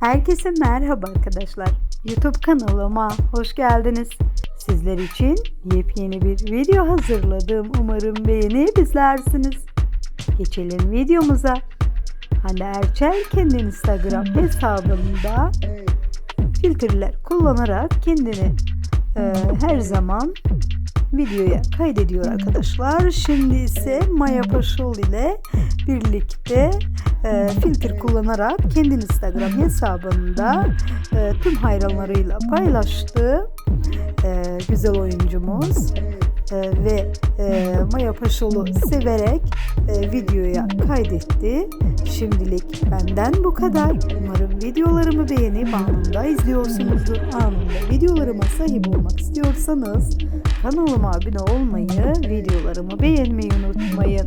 Herkese merhaba arkadaşlar. YouTube kanalıma hoş geldiniz. Sizler için yepyeni bir video hazırladım. Umarım beğenip izlersiniz. Geçelim videomuza. Hande Erçel kendi Instagram hesabında filtreler kullanarak kendini e, her zaman videoya kaydediyor arkadaşlar. Şimdi ise Maya Paşol ile birlikte e, filtre kullanarak kendi Instagram hesabında e, tüm hayranlarıyla paylaştı. E, güzel oyuncumuz e, ve e, Maya Paşol'u severek e, videoya kaydetti. Şimdilik benden bu kadar. Umarım videolarımı beğenip anında izliyorsunuzdur. Anında videolarıma sahip olmak istiyorsanız kanalıma abone olmayı, videolarımı beğenmeyi unutmayın.